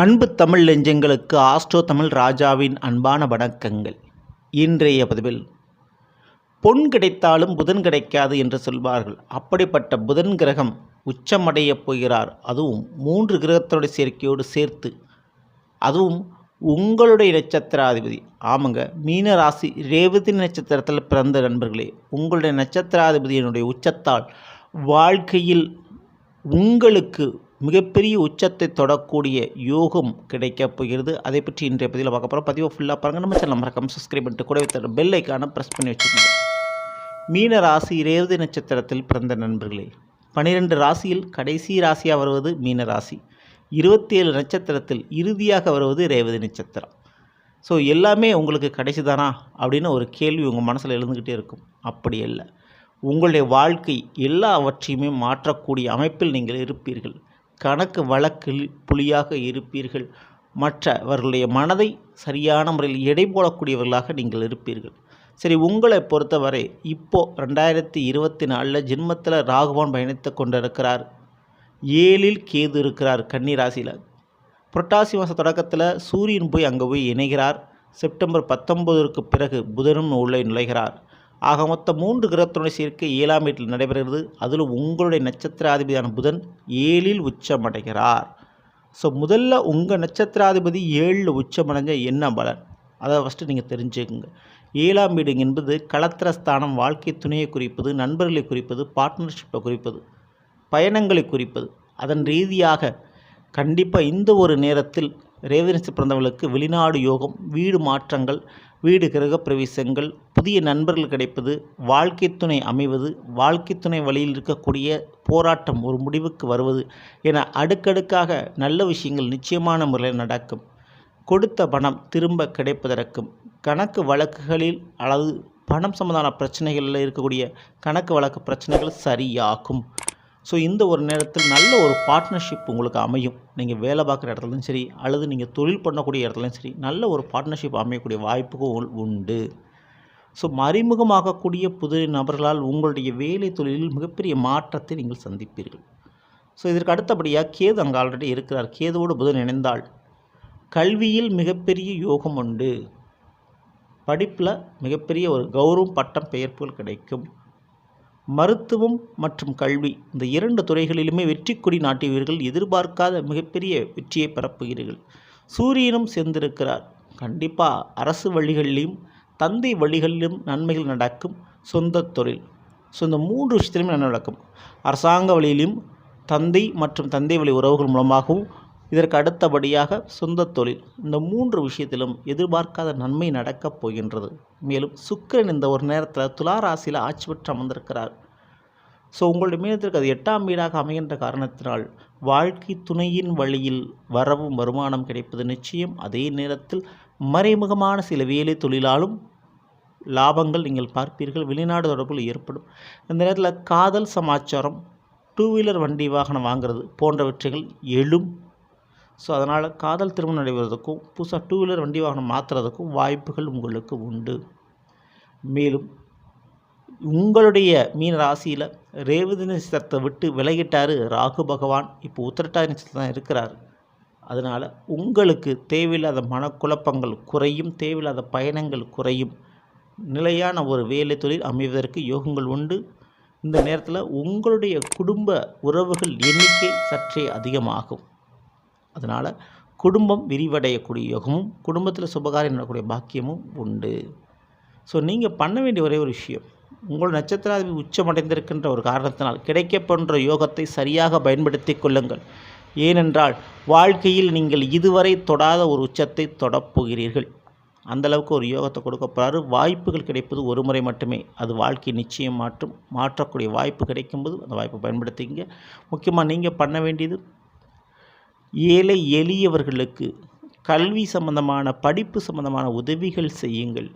அன்பு தமிழ் நெஞ்சங்களுக்கு ஆஸ்ட்ரோ தமிழ் ராஜாவின் அன்பான வணக்கங்கள். இன்றைய பதிவில் பொன் கிடைத்தாலும் புதன் கிடைக்காது என்று சொல்வார்கள். அப்படிப்பட்ட புதன் கிரகம் உச்சமடையப் போகிறார். அதுவும் மூன்று கிரகத்தோட சேர்க்கையோடு சேர்த்து அதுவும் உங்களுடைய நட்சத்திராதிபதி. ஆமாங்க மீன ராசி ரேவதி நட்சத்திரத்தில் பிறந்த நண்பர்களே உங்களுடைய நட்சத்திராதிபதியினுடைய உச்சத்தால் வாழ்க்கையில் உங்களுக்கு மிகப்பெரிய உச்சத்தை தொடக்கூடிய யோகம் கிடைக்கப் போகிறது. அதை பற்றி இன்றைய பதிவில் பார்க்க போகிறோம் பதிவை ஃபுல்லாக பாருங்கள் நம்ம சேனல் மறக்காமல் சப்ஸ்கிரைப் பண்ணிட்டு கூடவே தர பெல் ஐக்கான ப்ரெஸ் பண்ணி வச்சுக்கோங்க. மீன ராசி ரேவதி நட்சத்திரத்தில் பிறந்த நண்பர்களே பனிரெண்டு ராசியில் கடைசி ராசியாக வருவது மீன ராசி. இருபத்தி ஏழு நட்சத்திரத்தில் இறுதியாக வருவது ரேவதி நட்சத்திரம். ஸோ எல்லாமே உங்களுக்கு கடைசி தானா அப்படின்னு ஒரு கேள்வி உங்கள் மனசில் எழுந்துக்கிட்டே இருக்கும். அப்படி இல்லை உங்களுடைய வாழ்க்கை எல்லாவற்றையுமே மாற்றக்கூடிய அமைப்பில் நீங்கள் இருப்பீர்கள். கணக்கு வழக்கில் புலியாக இருப்பீர்கள். மற்றவர்களுடைய மனதை சரியான முறையில் எடை போடக்கூடியவர்களாக நீங்கள் இருப்பீர்கள். சரி உங்களை பொறுத்தவரை இப்போது ரெண்டாயிரத்தி இருபத்தி நாலில் ஜென்மத்தில் ராகுவான் பயணித்து கொண்டிருக்கிறார். ஏழில் கேது இருக்கிறார் கன்னி ராசியில் புரட்டாசி மாத தொடக்கத்தில் சூரியன் போய் அங்கே போய் இணைகிறார். செப்டம்பர் பத்தொன்பதற்கு பிறகு புதனும் உள்ளே நுழைகிறார். ஆக மொத்தம் மூன்று கிரகத்துடைய சேர்க்கை ஏழாம் வீட்டில் நடைபெறுகிறது. அதில் உங்களுடைய நட்சத்திராதிபதியான புதன் ஏழில் உச்சமடைகிறார். ஸோ முதல்ல உங்கள் நட்சத்திராதிபதி ஏழில் உச்சமடைஞ்ச என்ன பலன்? அதை ஃபஸ்ட்டு நீங்கள் தெரிஞ்சுக்குங்க. ஏழாம் வீடு என்பது களத்திரஸ்தானம் வாழ்க்கை துணையை குறிப்பது நண்பர்களை குறிப்பது பார்ட்னர்ஷிப்பை குறிப்பது பயணங்களை குறிப்பது. அதன் ரீதியாக கண்டிப்பாக இந்த ஒரு நேரத்தில் ரேவதினத்து பிறந்தவர்களுக்கு வெளிநாடு யோகம் வீடு மாற்றங்கள் வீடு கிரக பிரவேசங்கள் புதிய நண்பர்கள் கிடைப்பது வாழ்க்கை துணை அமைவது வாழ்க்கை துணை வழியில் இருக்கக்கூடிய போராட்டம் ஒரு முடிவுக்கு வருவது என அடுக்கடுக்காக நல்ல விஷயங்கள் நிச்சயமான முறையில் நடக்கும். கொடுத்த பணம் திரும்ப கிடைப்பதற்கும் கணக்கு வழக்குகளில் அல்லது பணம் சம்பந்தமான பிரச்சனைகளில் இருக்கக்கூடிய கணக்கு வழக்கு பிரச்சனைகள் சரியாகும். ஸோ இந்த ஒரு நேரத்தில் நல்ல ஒரு பார்ட்னர்ஷிப் உங்களுக்கு அமையும். நீங்கள் வேலை பார்க்குற இடத்துலையும் சரி அல்லது நீங்கள் தொழில் பண்ணக்கூடிய இடத்துலையும் சரி நல்ல ஒரு பார்ட்னர்ஷிப் அமையக்கூடிய வாய்ப்புகள் உண்டு. ஸோ மறைமுகமாகக்கூடிய புது நபர்களால் உங்களுடைய வேலை தொழிலில் மிகப்பெரிய மாற்றத்தை நீங்கள் சந்திப்பீர்கள். ஸோ இதற்கு அடுத்தபடியாக கேது அங்கே ஆல்ரெடி இருக்கிறார். கேதுவோடு புதன் இணைந்தால் கல்வியில் மிகப்பெரிய யோகம் உண்டு. படிப்பில் மிகப்பெரிய ஒரு கௌரவம் பட்டம் பெயர்ப்புகள் கிடைக்கும். மருத்துவம் மற்றும் கல்வி இந்த இரண்டு துறைகளிலுமே வெற்றி கொடி நாட்டியவர்கள் எதிர்பார்க்காத மிகப்பெரிய வெற்றியை பரப்புகிறீர்கள் சூரியனும் சேர்ந்திருக்கிறார். கண்டிப்பாக அரசு வழிகளிலும் தந்தை வழிகளிலும் நன்மைகள் நடக்கும் சொந்த தொழில். ஸோ இந்த மூன்று விஷயத்திலுமே நன்மை நடக்கும்? அரசாங்க வழியிலும் தந்தை மற்றும் தந்தை வழி உறவுகள் மூலமாகவும் இதற்கு அடுத்தபடியாக சொந்த தொழில். இந்த மூன்று விஷயத்திலும் எதிர்பார்க்காத நன்மை நடக்கப் போகின்றது. மேலும் சுக்கரன் இந்த ஒரு நேரத்தில் துலா ராசியில் ஆட்சி பெற்று அமர்ந்திருக்கிறார். ஸோ உங்களுடைய மீனத்திற்கு அது எட்டாம் வீடாக அமைகின்ற காரணத்தினால் வாழ்க்கை துணையின் வழியில் வரவும் வருமானம் கிடைப்பது நிச்சயம். அதே நேரத்தில் மறைமுகமான சில வேலை தொழிலாலும் லாபங்கள் நீங்கள் பார்ப்பீர்கள். வெளிநாடு தொடர்பில் ஏற்படும். இந்த நேரத்தில் காதல் சமாச்சாரம் டூ வீலர் வண்டி வாகனம் வாங்குறது போன்றவற்றைகள் எழும். ஸோ அதனால் காதல் திருமணம் நடைபெறுவதற்கும் புதுசாக டூ வீலர் வண்டி வாகனம் மாற்றுறதுக்கும் வாய்ப்புகள் உங்களுக்கு உண்டு. மேலும் உங்களுடைய மீன ராசியில் ரேவதி நட்சத்திரத்தை விட்டு விலகிட்டார் ராகு பகவான். இப்போ உத்திரட்டாதி நட்சத்திரம் தான் இருக்கிறார். அதனால் உங்களுக்கு தேவையில்லாத மனக்குழப்பங்கள் குறையும் தேவையில்லாத பயணங்கள் குறையும். நிலையான ஒரு வேலை தொழில் அமைவதற்கு யோகங்கள் உண்டு. இந்த நேரத்தில் உங்களுடைய குடும்ப உறவுகள் எண்ணிக்கை சற்றே அதிகமாகும். அதனால் குடும்பம் விரிவடையக்கூடிய யோகமும் குடும்பத்தில் சுபகாரியம் நடக்கக்கூடிய பாக்கியமும் உண்டு. ஸோ நீங்கள் பண்ண வேண்டிய ஒரே ஒரு விஷயம் உங்கள் நட்சத்திராதிபதி உச்சமடைந்திருக்கின்ற ஒரு காரணத்தினால் கிடைக்கப்படுற யோகத்தை சரியாக பயன்படுத்தி கொள்ளுங்கள். ஏனென்றால் வாழ்க்கையில் நீங்கள் இதுவரை தொடாத ஒரு உச்சத்தை தொடப்போகிறீர்கள் அந்தளவுக்கு ஒரு யோகத்தை கொடுக்க போகிறாரு வாய்ப்புகள் கிடைப்பது ஒரு முறை மட்டுமே. அது வாழ்க்கை நிச்சயம் மாற்றும் மாற்றக்கூடிய வாய்ப்பு கிடைக்கும்போது அந்த வாய்ப்பை பயன்படுத்திங்க முக்கியமாக நீங்கள் பண்ண வேண்டியது ஏழை எளியவர்களுக்கு கல்வி சம்பந்தமான படிப்பு சம்பந்தமான உதவிகள் செய்யுங்கள்.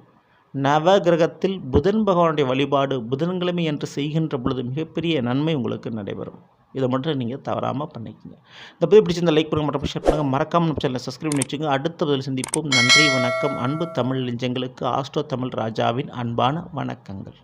நவ கிரகத்தில் புதன் பகவானுடைய வழிபாடு புதன்கிழமை என்று செய்கின்ற பொழுது மிகப்பெரிய நன்மை உங்களுக்கு நடைபெறும். இதை மட்டும் நீங்கள் தவறாமல் பண்ணிக்கோங்க. இந்த பதிவு பிடிச்சிருந்த லைக் பண்ணுங்கள் மற்றும் ஷேர் பண்ணுங்கள் மறக்காமல் நம்ம சேனலை சப்ஸ்கிரைப் பண்ணி வச்சுங்க அடுத்த பதில் சந்திப்போம். நன்றி வணக்கம். அன்பு தமிழ் நெஞ்சங்களுக்கு ஆஸ்ட்ரோ தமிழ் ராஜாவின் அன்பான வணக்கங்கள்.